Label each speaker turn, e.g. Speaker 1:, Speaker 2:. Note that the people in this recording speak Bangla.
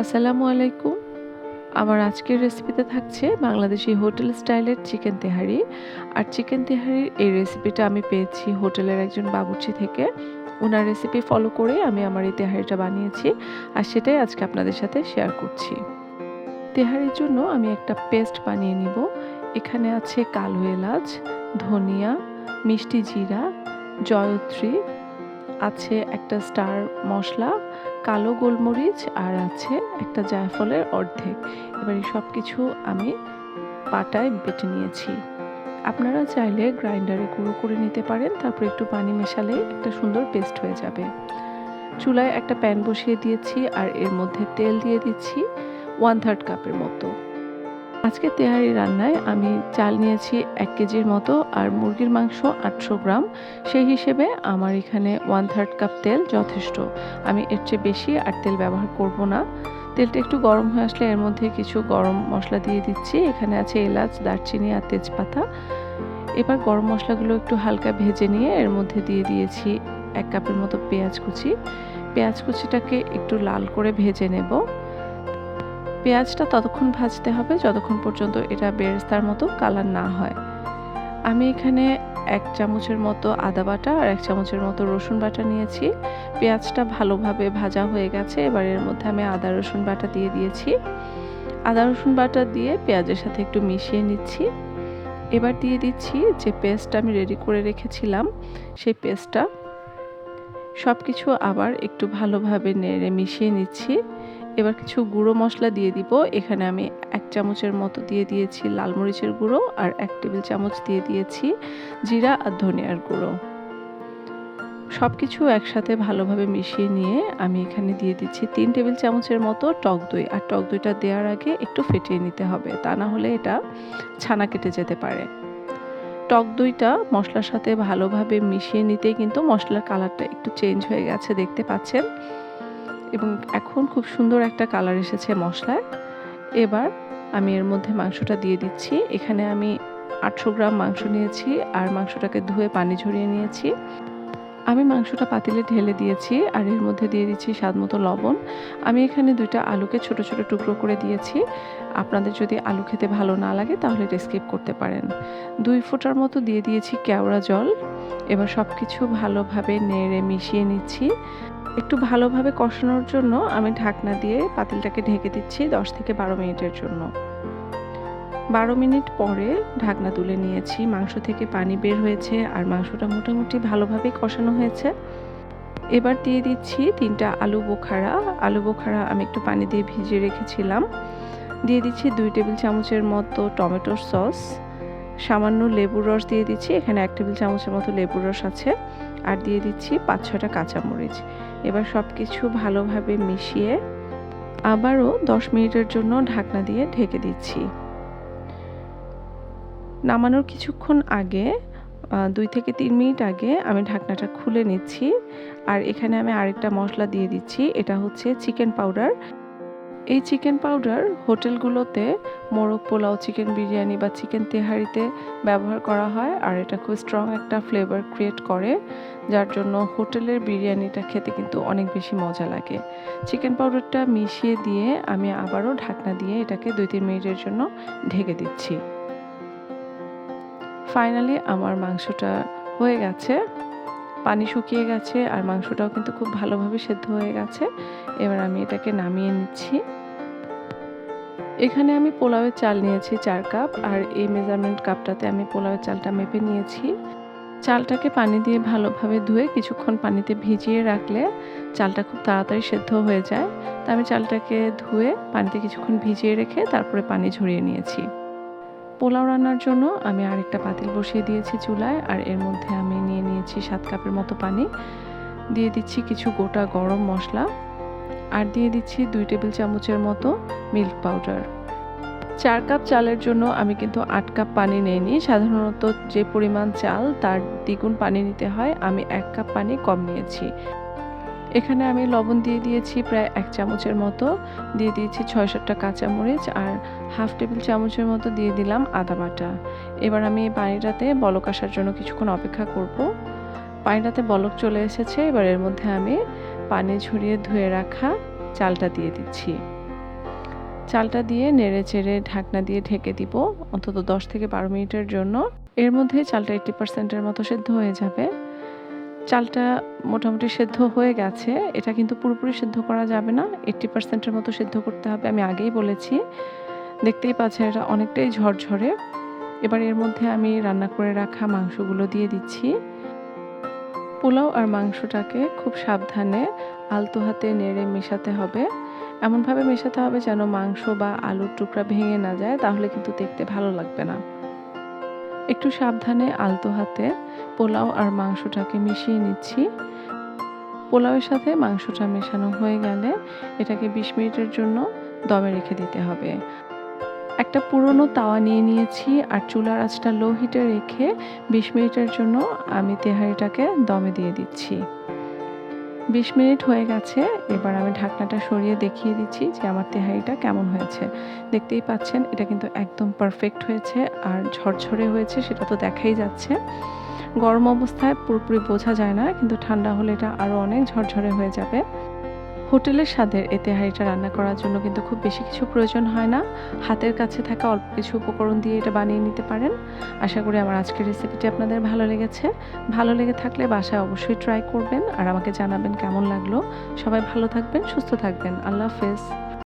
Speaker 1: আসসালামু আলাইকুম। আমার আজকের রেসিপিতে থাকছে বাংলাদেশি হোটেল স্টাইলের চিকেন তেহারি। আর চিকেন তেহারির এই রেসিপিটা আমি পেয়েছি হোটেলের একজন বাবুর্চি থেকে। ওনার রেসিপি ফলো করে আমি আমার এই তেহারিটা বানিয়েছি। আর সেটাই আজকে আপনাদের সাথে শেয়ার করছি। তেহারির জন্য আমি একটা পেস্ট বানিয়ে নিব। এখানে আছে কালো এলাচ, ধনিয়া, মিষ্টি জিরা, জয়ত্রী, আছে একটা স্টার মশলা কালো গোলমরিচ আর আছে একটা জায়ফলের অর্ধেক। এবার এই সব কিছু আমি পাটায় বেটে নিয়েছি। আপনারা চাইলে গ্রাইন্ডারে গুঁড়ো করে নিতে পারেন, তারপর একটু পানি মেশালে একটা সুন্দর পেস্ট হয়ে যাবে। চুলায় একটা প্যান বসিয়ে দিয়েছি আর এর মধ্যে তেল দিয়ে দিচ্ছি ওয়ান থার্ড কাপের মতো। আজকে তেহারি রান্নায় আমি চাল নিয়েছি এক কেজির মতো আর মুরগির মাংস আটশো গ্রাম। সেই হিসেবে আমার এখানে ওয়ান থার্ড কাপ তেল যথেষ্ট। আমি এর চেয়ে বেশি আর তেল ব্যবহার করব না। তেলটা একটু গরম হয়ে আসলে এর মধ্যে কিছু গরম মশলা দিয়ে দিচ্ছি। এখানে আছে এলাচ, দারচিনি আর তেজপাতা। এবার গরম মশলাগুলো একটু হালকা ভেজে নিয়ে এর মধ্যে দিয়ে দিয়েছি এক কাপের মতো পেঁয়াজ কুচি। পেঁয়াজ কুচিটাকে একটু লাল করে ভেজে নেব। পেঁয়াজটা ততক্ষণ ভাজতে হবে যতক্ষণ পর্যন্ত এটা বেরেস্তার মতো কালার না হয়। আমি এখানে এক চামচের মতো আদা বাটা আর এক চামচের মতো রসুন বাটা নিয়েছি। পেঁয়াজটা ভালোভাবে ভাজা হয়ে গেছে, এবার এর মধ্যে আমি আদা রসুন বাটা দিয়ে দিয়েছি। আদা রসুন বাটা দিয়ে পেঁয়াজের সাথে একটু মিশিয়ে নিচ্ছি। এবার দিয়ে দিচ্ছি যে পেস্টটা আমি রেডি করে রেখেছিলাম, সেই পেস্টটা। সব কিছু আবার একটু ভালোভাবে নেড়ে মিশিয়ে নিচ্ছি। এবার কিছু গুঁড়ো মশলা দিয়ে দিব। এখানে আমি এক চামচের মতো দিয়ে দিয়েছি লাল মরিচের গুঁড়ো আর এক টেবিল চামচ দিয়ে দিয়েছি জিরা আর ধনিয়ার গুঁড়ো। সব কিছু একসাথে ভালোভাবে মিশিয়ে নিয়ে আমি এখানে দিয়ে দিচ্ছি তিন টেবিল চামচের মতো টক দই। আর টক দইটা দেওয়ার আগে একটু ফেটিয়ে নিতে হবে, তা না হলে এটা ছানা কেটে যেতে পারে। টক দইটা মশলার সাথে ভালোভাবে মিশিয়ে নিতেই কিন্তু মশলার কালারটা একটু চেঞ্জ হয়ে গেছে, দেখতে পাচ্ছেন? এবং এখন খুব সুন্দর একটা কালার এসেছে মশলায় এবার আমি এর মধ্যে মাংসটা দিয়ে দিচ্ছি। এখানে আমি আটশো গ্রাম মাংস নিয়েছি আর মাংসটাকে ধুয়ে পানি ঝরিয়ে নিয়েছি। আমি মাংসটা পাতিলে ঢেলে দিয়েছি আর এর মধ্যে দিয়ে দিচ্ছি স্বাদ মতো লবণ। আমি এখানে দুইটা আলুকে ছোট ছোট টুকরো করে দিয়েছি। আপনাদের যদি আলু খেতে ভালো না লাগে তাহলে এটা স্কিপ করতে পারেন। দুই ফোঁটার মতো দিয়ে দিয়েছি কেওড়া জল। এবার সব কিছু ভালোভাবে নেড়ে মিশিয়ে নিচ্ছি। একটু ভালোভাবে কষানোর জন্য আমি ঢাকনা দিয়ে পাতিলটাকে ঢেকে দিচ্ছি দশ থেকে বারো মিনিটের জন্য। বারো মিনিট পরে ঢাকনা তুলে নিয়েছি। মাংস থেকে পানি বের হয়েছে আর মাংসটা মোটামুটি ভালোভাবে কষানো হয়েছে। এবার দিয়ে দিচ্ছি তিনটা আলু বোখারা। আলু বোখারা আমি একটু পানি দিয়ে ভিজিয়ে রেখেছিলাম। দিয়ে দিচ্ছি দুই টেবিল চামচের মতো টমেটোর সস। সামান্য লেবুর রস দিয়ে দিচ্ছি। এখানে এক টেবিল চামচের মতো লেবুর রস আছে। আর দিয়ে দিচ্ছি পাঁচ ছটা কাঁচামরিচ। এবার সব কিছু ভালোভাবে মিশিয়ে আবারও দশ মিনিটের জন্য ঢাকনা দিয়ে ঢেকে দিচ্ছি। নামানোর কিছুক্ষণ আগে দুই থেকে তিন মিনিট আগে আমি ঢাকনাটা খুলে নিচ্ছি। আর এখানে আমি আরেকটা মশলা দিয়ে দিচ্ছি। এটা হচ্ছে চিকেন পাউডার। এই চিকেন পাউডার হোটেলগুলোতে মোরগ পোলাও, চিকেন বিরিয়ানি বা চিকেন তেহারিতে ব্যবহার করা হয় আর এটা খুব স্ট্রং একটা ফ্লেভার ক্রিয়েট করে, যার জন্য হোটেলের বিরিয়ানিটা খেতে কিন্তু অনেক বেশি মজা লাগে। চিকেন পাউডারটা মিশিয়ে দিয়ে আমি আবারও ঢাকনা দিয়ে এটাকে দুই তিন মিনিটের জন্য ঢেকে দিচ্ছি। ফাইনালি আমার মাংসটা হয়ে গেছে। পানি শুকিয়ে গেছে আর মাংসটাও কিন্তু খুব ভালোভাবে সেদ্ধ হয়ে গেছে। এবার আমি এটাকে নামিয়ে নিচ্ছি। এখানে আমি পোলাওয়ের চাল নিয়েছি চার কাপ আর এই মেজারমেন্ট কাপটাতে আমি পোলাওয়ের চালটা মেপে নিয়েছি। চালটাকে পানি দিয়ে ভালোভাবে ধুয়ে কিছুক্ষণ পানিতে ভিজিয়ে রাখলে চালটা খুব তাড়াতাড়ি সেদ্ধ হয়ে যায়। তা আমি চালটাকে ধুয়ে পানিতে কিছুক্ষণ ভিজিয়ে রেখে তারপরে পানি ঝরিয়ে নিয়েছি। পোলাও রান্নার জন্য আমি আরেকটা পাতিল বসিয়ে দিয়েছি চুলায়, আর এর মধ্যে আমি নিয়ে নিয়েছি সাত কাপের মতো পানি। দিয়ে দিচ্ছি কিছু গোটা গরম মশলা, আর দিয়ে দিচ্ছি দুই টেবিল চামচের মতো মিল্ক পাউডার। চার কাপ চালের জন্য আমি কিন্তু আট কাপ পানি নিইনি। সাধারণত যে পরিমাণ চাল তার দ্বিগুণ পানি নিতে হয়, আমি এক কাপ পানি কম নিয়েছি। এখানে আমি লবণ দিয়ে দিয়েছি প্রায় এক চামচের মতো। দিয়ে দিয়েছি ছয় সাতটা কাঁচামরিচ আর হাফ টেবিল চামচের মতো দিয়ে দিলাম আদা বাটা। এবার আমি পানিটাতে বলক আসার জন্য কিছুক্ষণ অপেক্ষা করব। পানিটাতে বলক চলে এসেছে, এবার এর মধ্যে আমি পানি ঝরিয়ে ধুয়ে রাখা চালটা দিয়ে দিচ্ছি। চালটা দিয়ে নেড়ে চেড়ে ঢাকনা দিয়ে ঢেকে দিব, অন্তত দশ থেকে বারো মিনিটের জন্য। এর মধ্যে চালটা এইট্টি পার্সেন্টের মতো সেদ্ধ হয়ে যাবে। চালটা মোটামুটি সেদ্ধ হয়ে গেছে। এটা কিন্তু পুরোপুরি সেদ্ধ করা যাবে না। এইট্টি পার্সেন্টের মতো সেদ্ধ করতে হবে, আমি আগেই বলেছি। দেখতেই পাচ্ছেন, এটা অনেকটাই ঝরঝরে। এবার এর মধ্যে আমি রান্না করে রাখা মাংসগুলো দিয়ে দিচ্ছি। পোলাও আর মাংসটাকে খুব সাবধানে আলতো হাতে নেড়ে মেশাতে হবে। এমনভাবে মেশাতে হবে যেন মাংস বা আলুর টুকরা ভেঙে না যায়, তাহলে কিন্তু দেখতে ভালো লাগবে না। একটু সাবধানে আলতো হাতে পোলাও আর মাংসটাকে মিশিয়ে নিচ্ছি। পোলাওয়ের সাথে মাংসটা মেশানো হয়ে গেলে এটাকে বিশ মিনিটের জন্য দমে রেখে দিতে হবে। একটা পুরনো তাওয়া নিয়ে নিয়েছি আর চুলার আঁচটা লো হিটে রেখে বিশ মিনিটের জন্য আমি তেহারিটাকে দমে দিয়ে দিচ্ছি। বিশ মিনিট হয়ে গেছে। এবার আমি ঢাকনাটা সরিয়ে দেখিয়ে দিচ্ছি যে আমার তেহারিটা কেমন হয়েছে। দেখতেই পাচ্ছেন, এটা কিন্তু একদম পারফেক্ট হয়েছে আর ঝরঝরে হয়েছে সেটা তো দেখাই যাচ্ছে। গরম অবস্থায় পুরোপুরি বোঝা যায় না, কিন্তু ঠান্ডা হলে এটা আরও অনেক ঝরঝরে হয়ে যাবে। হোটেলের স্বাদের এতে তেহারিটা রান্না করার জন্য কিন্তু খুব বেশি কিছু প্রয়োজন হয় না। হাতের কাছে থাকা অল্প কিছু উপকরণ দিয়ে এটা বানিয়ে নিতে পারেন। আশা করি আমার আজকের রেসিপিটি আপনাদের ভালো লেগেছে। ভালো লেগে থাকলে বাসায় অবশ্যই ট্রাই করবেন। আর আমাকে জানাবেন কেমন লাগল। সবাই ভালো থাকবেন, সুস্থ থাকবেন। আল্লাহ হাফেজ।